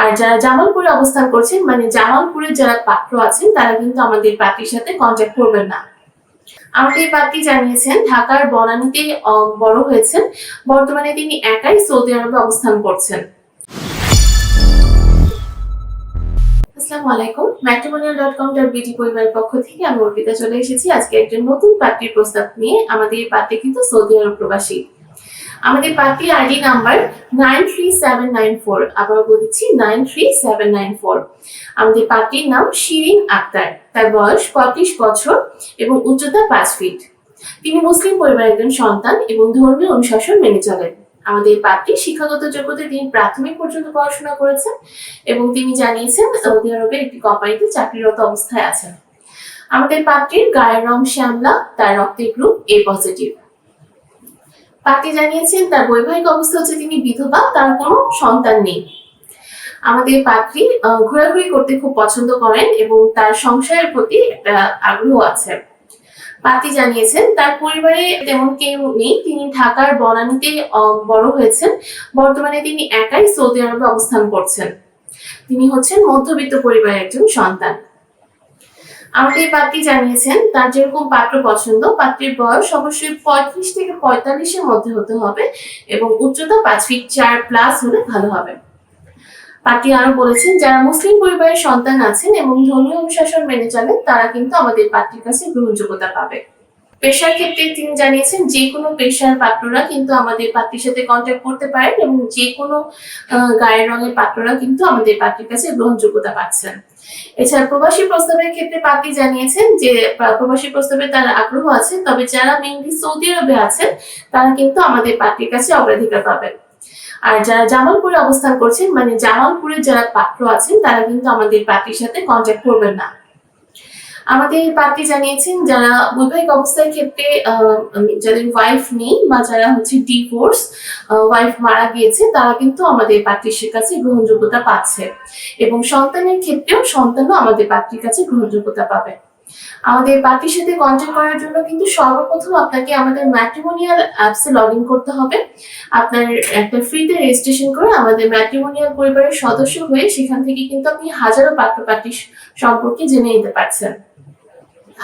আর যারা জামালপুরে অবস্থান করছেন মানে জামালপুরের যারা পাত্র আছেন, তারা কিন্তু আমাদের পার্টির সাথে কন্ট্যাক্ট করবেন না। আমাদের পাত্রী জানিয়েছেন, ঢাকার বনানীতে বড় হয়েছেন। বর্তমানে তিনি একাই সৌদি আরবে অবস্থান করছেন। আসসালামু আলাইকুম। ম্যাট্রিমোনিয়াল ডট কম ডট পরিবারের পক্ষ থেকে আমি অর্পিতা চলে এসেছি। আজকে একজন নতুন পার্টির প্রস্তাব নিয়ে আমাদের এই পার্টি কিন্তু সৌদি আরব প্রবাসী। আমাদের party ID number nine three seven nine four আবার বলেছি nine three seven nine four. আমাদের পার্টির নাম শিরিন আক্তার। তার বয়স পঁয়ত্রিশ বছর এবং উচ্চতা পাঁচ ফিট তিনি মুসলিম পরিবারের একজন সন্তান এবং ধর্মীয় অনুশাসন মেনে চলেন। আমাদের পার্টি শিক্ষাগত যোগ্যতায় তিনি প্রাথমিক পর্যন্ত পড়াশোনা করেছেন এবং তিনি জানিয়েছেন, সৌদি আরবের একটি কোম্পানিতে চাকরিরত অবস্থায় আছেন। আমাদের পাত্রীর গায়ের রং শ্যামলা, তার রক্তের গ্রুপ এ পজিটিভ পাত্রী জানিয়েছেন, তার বৈবাহিক অবস্থা হচ্ছে তিনি বিধবা, তার কোনো সন্তান নেই। আমাদের পাত্রী ঘোরাঘুরি করতে খুব পছন্দ করেন এবং তার সংসারের প্রতি একটা আগ্রহ আছে। পাতি জানিয়েছেন, তার পরিবারে তেমন কেউ নেই, তিনি ঢাকার বনানীতে বড় হয়েছেন। বর্তমানে তিনি একাই সৌদি আরবে অবস্থান করছেন। তিনি হচ্ছেন মধ্যবিত্ত পরিবারের একজন সন্তান। আমাদের পাত্রী জানিয়েছেন, তার যেরকম পাত্র পছন্দ, পাত্রীর বয়স অবশ্যই পঁয়ত্রিশ থেকে পঁয়তাল্লিশের মধ্যে হতে হবে এবং উচ্চতা পাঁচ ফিট চার প্লাস হলে ভালো হবে। পাত্রী আরও বলেছেন, যারা মুসলিম পরিবারের সন্তান আছেন এবং ধর্মীয় অনুশাসন মেনে চলেন, তারা কিন্তু আমাদের পাত্রীর কাছে গ্রহণযোগ্যতা পাবে। পেশার ক্ষেত্রে তিনি জানিয়েছেন যে কোনো পেশার পাত্ররা কিন্তু আমাদের পাত্রীর সাথে কন্ট্যাক্ট করতে পারেন এবং যে কোনো গায়ের রঙের পাত্ররা কিন্তু আমাদের পাত্রীর কাছে গ্রহণযোগ্যতা পাচ্ছেন। এছাড়া প্রবাসী প্রস্তাবের ক্ষেত্রে পাত্রী জানিয়েছেন যে প্র- প্রবাসী প্রস্তাবে তার আগ্রহ আছে, তবে যারা মেইনলি সৌদি আরবে আছেন, তারা কিন্তু আমাদের পাত্রীর কাছে অগ্রাধিকার পাবেন। আর যারা জামালপুরে অবস্থান করছেন মানে জামালপুরের যারা পাত্র আছেন, তারা কিন্তু আমাদের পাত্রীর সাথে কন্ট্যাক্ট করবেন না। আমাদের পার্টি জানিয়েছেন যারা বৈবাহিক অবস্থার ক্ষেত্রে যাদের ওয়াইফ নেই বা যারা হচ্ছে ডিভোর্স ওয়াইফ মারা গিয়েছে, তারা কিন্তু আমাদের পাত্রীর কাছে গ্রহণযোগ্যতা পাচ্ছে। এবং সন্তানের ক্ষেত্রেও সন্তানও আমাদের পাত্রীর কাছে গ্রহণযোগ্যতা পাবে। আমাদের পার্টির সাথে কন্ট্যাক্ট করার জন্য কিন্তু সর্বপ্রথম আপনাকে আমাদের ম্যাট্রিমোনিয়াল অ্যাপসে লগ ইন করতে হবে। আপনার একটা ফ্রিতে রেজিস্ট্রেশন করে আমাদের ম্যাট্রিমোনিয়াল পরিবারের সদস্য হয়ে সেখান থেকে কিন্তু আপনি হাজারো পাত্র পাত্রী সম্পর্কে জেনে নিতে পারছেন।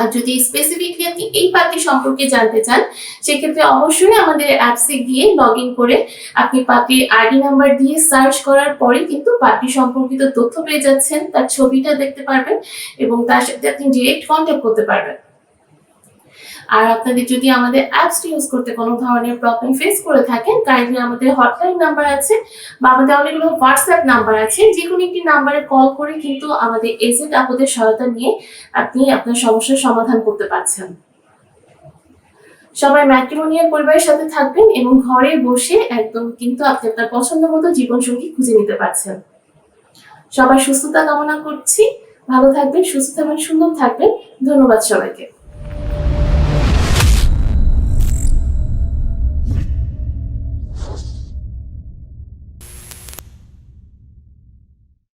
আর যদি স্পেসিফিকলি আপনি এই পার্টি সম্পর্কে জানতে চান, সেক্ষেত্রে অবশ্যই আমাদের অ্যাপসে গিয়ে লগ ইন করে আপনি পার্টির আইডি নাম্বার দিয়ে সার্চ করার পরে কিন্তু পার্টি সম্পর্কিত তথ্য পেয়ে যাচ্ছেন, তার ছবিটা দেখতে পারবেন এবং তার সাথে আপনি ডিরেক্ট কন্ট্যাক্ট করতে পারবেন। আর আপনাদের যদি আমাদের অ্যাপসটি ইউজ করতে কোনো ধরনের প্রবলেম ফেস করে থাকেন কাইন্ডলি আমাদের হটলাইন নাম্বার আছে বা আমাদের অনেকগুলো হোয়াটসঅ্যাপ নাম্বার আছে যে কোনো একটি নাম্বারে কল করে কিন্তু আমাদের এজেন্ট আপনাদের সহায়তা নিয়ে আপনি আপনার সমস্যার সমাধান করতে পারছেন। সবাই ম্যাট্রিমোনিয়াল পরিবারের সাথে থাকবেন এবং ঘরে বসে একদম কিন্তু আপনি আপনার পছন্দ মতো জীবনসঙ্গী খুঁজে নিতে পারছেন। সবাই সুস্থতা কামনা করছি। ভালো থাকবেন, সুস্থ থাকবেন, সুন্দর থাকবেন। ধন্যবাদ সবাইকে।